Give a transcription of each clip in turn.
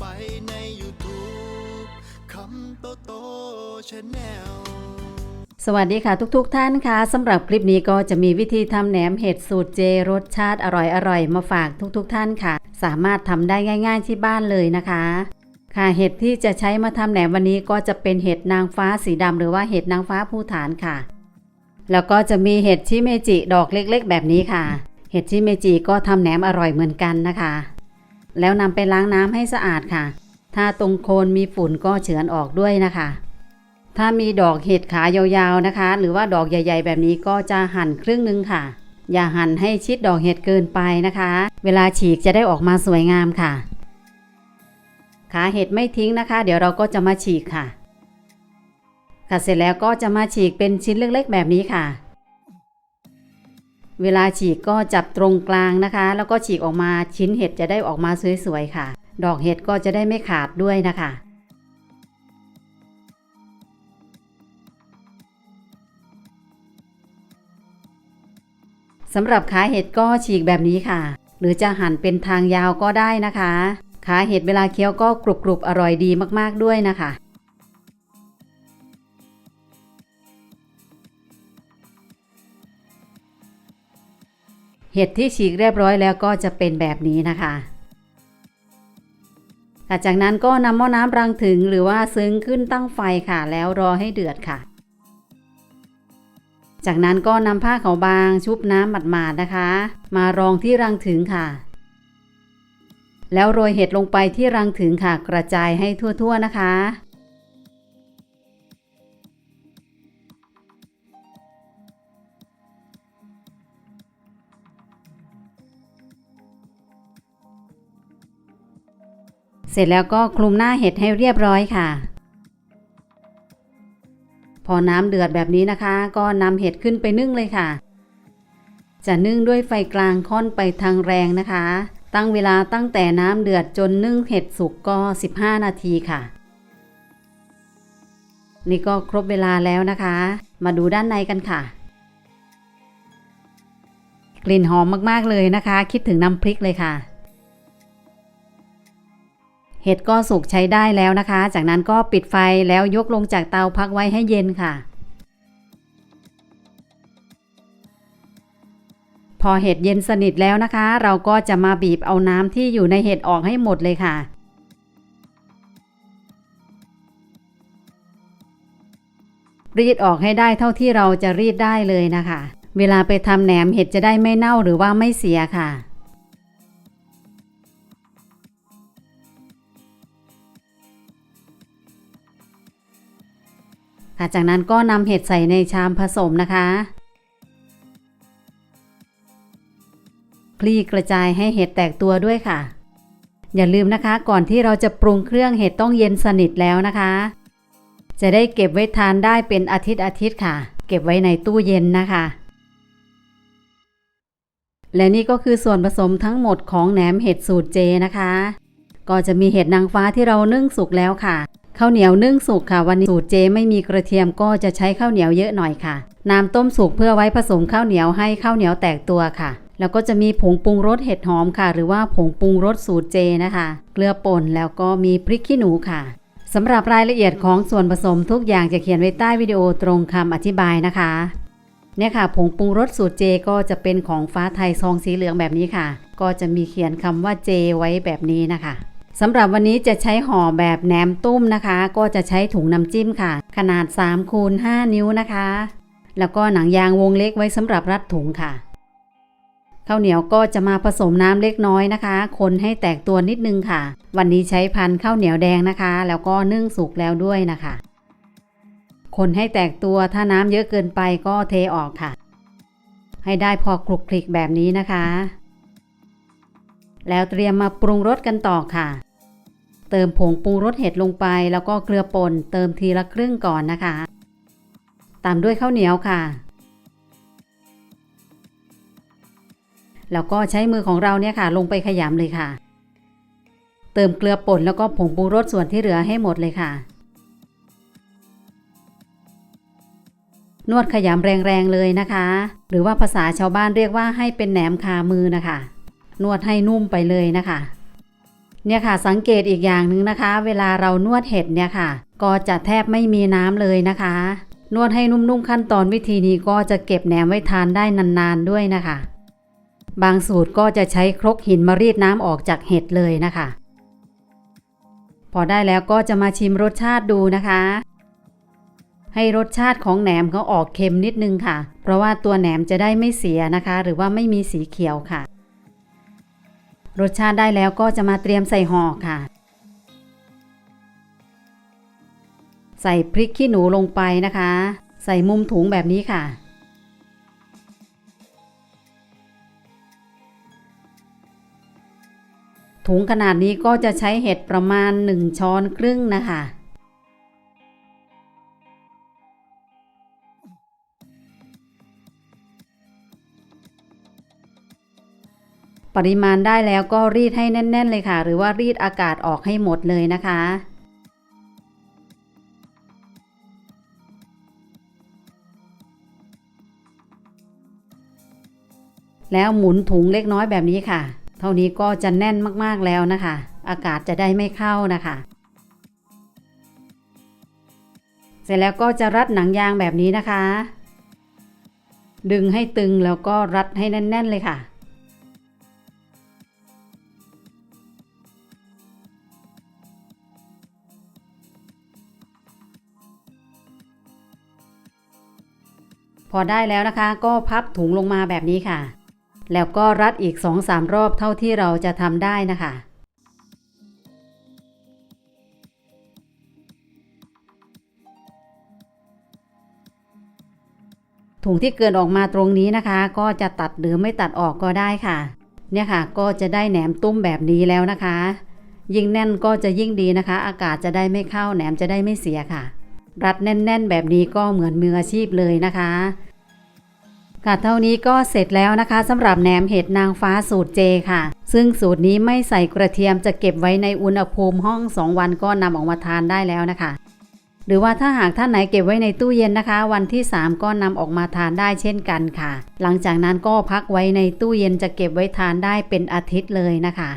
ไปใน YouTube คำโตโตชาแนลสวัสดีค่ะทุกๆทท่านค่ะสำหรับคลิปนี้ก็จะมีวิธีทำแหนมเห็ดสูตรเจรสชาติอร่อยๆ มาฝากทุกๆทท่านค่ะ สามารถทำได้ง่าย ๆที่บ้านเลยนะคะ ค่ะเห็ดที่จะใช้มาทำแหนมวันนี้ก็จะเป็นเห็ดนางฟ้าสีดำหรือว่าเห็ดนางฟ้าภูฐานค่ะ แล้วก็จะมีเห็ดชิเมจิดอกเล็กๆ แบบนี้ค่ะ เห็ดชิเมจิก็ทำแหนมอร่อยเหมือนกันนะคะ แล้วนำไปล้างน้ำให้สะอาดค่ะ ถ้าตรงโคนมีฝุ่นก็เฉือนออกด้วยนะคะ ถ้ามีดอกเห็ดขายาวๆนะคะ หรือว่าดอกใหญ่ ๆ แบบนี้ก็จะหั่นครึ่งหนึงค่ะ อย่าหั่นให้ชิดดอกเห็ดเกินไปนะคะ เวลาฉีกจะได้ออกมาสวยงามค่ะ ขาเห็ดไม่ทิ้งนะคะ เดี๋ยวเราก็จะมาฉีกค่ะค่ะเสร็จแล้วก็จะมาฉีกเป็นชิ้นเล็กๆแบบนี้ค่ะ เวลาฉีกก็จับตรงกลางนะคะ แล้วก็ฉีกออกมาชิ้นเห็ดจะได้ออกมาสวยๆค่ะ ดอกเห็ดก็จะได้ไม่ขาดด้วยนะคะสำหรับขาเห็ดก็ฉีกแบบนี้ค่ะ หรือจะหั่นเป็นทางยาวก็ได้นะคะ ขาเห็ดเวลาเคี้ยวก็กรุบๆอร่อยดีมากๆด้วยนะคะ เห็ดที่ฉีกเรียบร้อยแล้วก็จะเป็นแบบนี้นะคะค่ะจากนั้นก็นำหม้อน้ำรังถึงหรือว่าซึ้งขึ้นตั้งไฟค่ะ แล้วรอให้เดือดค่ะ จากนั้นก็นำผ้าขาวบางชุบน้ำหมาดๆนะคะ มารองที่รังถึงค่ะ แล้วโรยเห็ดลงไปที่รังถึงค่ะ กระจายให้ทั่วๆนะคะ เสร็จแล้วก็คลุมหน้าเห็ดให้เรียบร้อยค่ะ พอน้ำเดือดแบบนี้นะคะ ก็นำเห็ดขึ้นไปนึ่งเลยค่ะ จะนึ่งด้วยไฟกลางค่อนไปทางแรงนะคะ ตั้งเวลาตั้งแต่น้ำเดือดจนนึ่งเห็ดสุกก็ 15 นาทีค่ะ นี่ก็ครบเวลาแล้วนะคะ มาดูด้านในกันค่ะกลิ่นหอมมาก ๆ เลยนะคะ คิดถึงน้ำพริกเลยค่ะ เห็ดก็สุกใช้ได้แล้วนะคะ จากนั้นก็ปิดไฟแล้วยกลงจากเตาพักไว้ให้เย็นค่ะ พอเห็ดเย็นสนิทแล้วนะคะ เราก็จะมาบีบเอาน้ำที่อยู่ในเห็ดออกให้หมดเลยค่ะรีดออกให้ได้เท่าที่เราจะรีดได้เลยนะคะ เวลาไปทำแหนมเห็ดจะได้ไม่เน่าหรือว่าไม่เสียค่ะ ค่ะ จากนั้นก็นำเห็ดใส่ในชามผสมนะคะ คลี่กระจายให้เห็ดแตกตัวด้วยค่ะ อย่าลืมนะคะ ก่อนที่เราจะปรุงเครื่องเห็ดต้องเย็นสนิทแล้วนะคะ จะได้เก็บไว้ทานได้เป็นอาทิตย์อาทิตย์ค่ะ เก็บไว้ในตู้เย็นนะคะ และนี่ก็คือส่วนผสมทั้งหมดของแหนมเห็ดสูตรเจนะคะ ก็จะมีเห็ดนางฟ้าที่เรานึ่งสุกแล้วค่ะ ข้าวเหนียวนึ่งสุกค่ะ วันนี้สูตรเจไม่มีกระเทียมก็จะใช้ข้าวเหนียวเยอะหน่อยค่ะ น้ำต้มสุกเพื่อไว้ผสมข้าวเหนียวให้ข้าวเหนียวแตกตัวค่ะ แล้วก็จะมีผงปรุงรสเห็ดหอมค่ะ หรือว่าผงปรุงรสสูตรเจนะคะ เกลือป่นแล้วก็มีพริกขี้หนูค่ะสำหรับรายละเอียดของส่วนผสมทุกอย่างจะเขียนไว้ใต้วิดีโอตรงคำอธิบายนะคะ เนี่ยค่ะผงปรุงรสสูตรเจก็จะเป็นของฟ้าไทยซองสีเหลืองแบบนี้ค่ะ ก็จะมีเขียนคำว่าเจไว้แบบนี้นะคะ สำหรับวันนี้จะใช้ห่อแบบแหนมตุ้มนะคะ ก็จะใช้ถุงน้ำจิ้มค่ะ ขนาด3คูณ5นิ้วนะคะ แล้วก็หนังยางวงเล็กไว้สำหรับรัดถุงค่ะข้าวเหนียวก็จะมาผสมน้ำเล็กน้อยนะคะ คนให้แตกตัวนิดนึงค่ะ วันนี้ใช้พันข้าวเหนียวแดงนะคะ แล้วก็นึ่งสุกแล้วด้วยนะคะ คนให้แตกตัวถ้าน้ำเยอะเกินไปก็เทออกค่ะ ให้ได้พอกรุกคลิกแบบนี้นะคะ แล้วเตรียมมาปรุงรสกันต่อค่ะ เติมผงปรุงรสเห็ดลงไป แล้วก็เกลือป่นเติมทีละครึ่งก่อนนะคะ ตามด้วยข้าวเหนียวค่ะ แล้วก็ใช้มือของเราเนี่ยค่ะ ลงไปขยำเลยค่ะ เติมเกลือป่นแล้วก็ผงปรุงรสส่วนที่เหลือให้หมดเลยค่ะ นวดขยำแรงๆเลยนะคะ หรือว่าภาษาชาวบ้านเรียกว่าให้เป็นแหนมคามือนะคะ นวดให้นุ่มไปเลยนะคะ เนี่ยค่ะสังเกตอีกอย่างหนึ่งนะคะ เวลาเรานวดเห็ดเนี่ยค่ะ ก็จะแทบไม่มีน้ำเลยนะคะ นวดให้นุ่มๆขั้นตอนวิธีนี้ก็จะเก็บแหนมไว้ทานได้นานๆด้วยนะคะ บางสูตรก็จะใช้ครกหินมารีดน้ำออกจากเห็ดเลยนะคะ พอได้แล้วก็จะมาชิมรสชาติดูนะคะให้รสชาติของแหนมเขาออกเค็มนิดนึงค่ะ เพราะว่าตัวแหนมจะได้ไม่เสียนะคะ หรือว่าไม่มีสีเขียวค่ะ รสชาติได้แล้วก็จะมาเตรียมใส่ห่อค่ะ ใส่พริกขี้หนูลงไปนะคะ ใส่มุมถุงแบบนี้ค่ะ ถุงขนาดนี้ก็จะใช้เห็ดประมาณ 1 ช้อนครึ่งนะคะ ริมาณได้แล้วก็รีดให้แน่น ๆ เลยค่ะ หรือว่ารีดอากาศออกให้หมดเลยนะคะแล้วหมุนถุงเล็กน้อยแบบนี้ค่ะ เท่านี้ก็จะแน่นมากๆแล้วนะคะ อากาศจะได้ไม่เข้านะคะ เสร็จแล้วก็จะรัดหนังยางแบบนี้นะคะ ดึงให้ตึงแล้วก็รัดให้แน่น ๆ เลยค่ะ พอได้แล้วนะคะ ก็พับถุงลงมาแบบนี้ค่ะ แล้วก็รัดอีก 2-3 รอบเท่าที่เราจะทำได้นะคะถุงที่เกินออกมาตรงนี้นะคะ ก็จะตัดหรือไม่ตัดออกก็ได้ค่ะ เนี่ยค่ะก็จะได้แหนมตุ้มแบบนี้แล้วนะคะ ยิ่งแน่นก็จะยิ่งดีนะคะ อากาศจะได้ไม่เข้าแหนมจะได้ไม่เสียค่ะ รัดแน่น ๆ แบบนี้ก็เหมือนมืออาชีพเลยนะคะค่ะเท่านี้ก็เสร็จแล้วนะคะสำหรับแหนมเห็ดนางฟ้าสูตรเจค่ะ ซึ่งสูตรนี้ไม่ใส่กระเทียมจะเก็บไว้ในอุณหภูมิห้อง 2 วันก็นำออกมาทานได้แล้วนะคะ หรือว่าถ้าหากท่านไหนเก็บไว้ในตู้เย็นนะคะ วันที่ 3 ก็นำออกมาทานได้เช่นกันค่ะ หลังจากนั้นก็พักไว้ในตู้เย็นจะเก็บไว้ทานได้เป็นอาทิตย์เลยนะคะ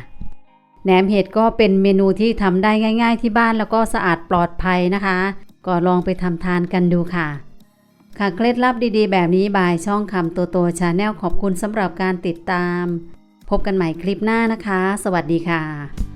แหนมเห็ดก็เป็นเมนูที่ทำได้ง่าย ๆ ที่บ้านแล้วก็สะอาดปลอดภัยนะคะ ก็ลองไปทำทานกันดูค่ะ ค่ะเคล็ดลับดีๆ แบบนี้บายช่องคำตัวโตชาแนลขอบคุณสำหรับการติดตาม พบกันใหม่คลิปหน้านะคะ สวัสดีค่ะ